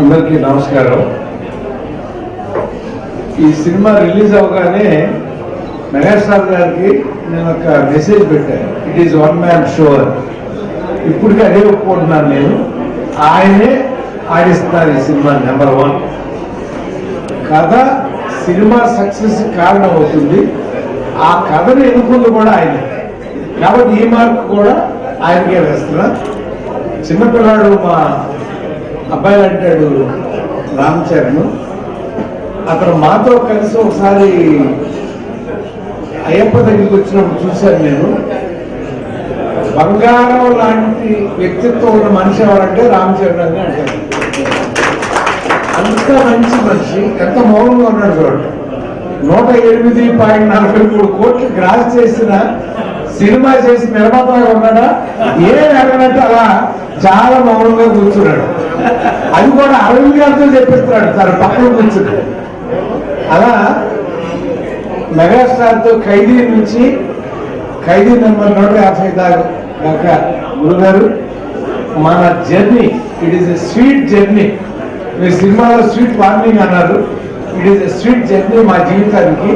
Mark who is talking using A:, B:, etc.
A: అందరికీ నమస్కారం. ఈ సినిమా రిలీజ్ అవగానే మెగాస్టార్ గారికి నేను ఒక మెసేజ్ పెట్టాను. It is one man show ఇప్పటికీ అదే ఒప్పుకుంటున్నాను నేను. ఆయనే ఆడిస్తున్నారు ఈ సినిమా నెంబర్ వన్ కథ సినిమా సక్సెస్ కారణం అవుతుంది ఆ కథను ఎన్నుకుంది కూడా ఆయన. కాబట్టి ఈ మార్క్ కూడా ఆయనకే వేస్తున్నా. చిన్నపిల్లాడు మా అబ్బాయి అంటాడు రామ్ చరణ్. అతను మాతో కలిసి ఒకసారి అయ్యప్ప దగ్గరికి వచ్చినప్పుడు చూశాను నేను. బంగారం లాంటి వ్యక్తిత్వం ఉన్న మనిషి ఎవరంటే రామ్ చరణ్ అని అంటారు అంత మంచి మనిషి ఎంత మౌనంగా ఉన్నాడు చూడండి. నూట ఎనిమిది పాయింట్ నలభై మూడు కోట్లు గ్రాస్ చేసిన సినిమా చేసి నిర్మాతగా ఉన్నాడా? ఏ ఎరగనట్టు అలా చాలా మౌనంగా కూర్చున్నాడు. అది కూడా అరవింద్ గారితో చెప్పిస్తున్నాడు తన పక్కన కూర్చుని అలా మెగాస్టార్తో ఖైదీ నుంచి ఖైదీ నెంబర్ నూట యాభై దాకా దాకా గురుగారు మన journey it is a sweet journey మీ సినిమాలో స్వీట్ వార్నింగ్ అన్నారు. It is a sweet journey మా జీవితానికి.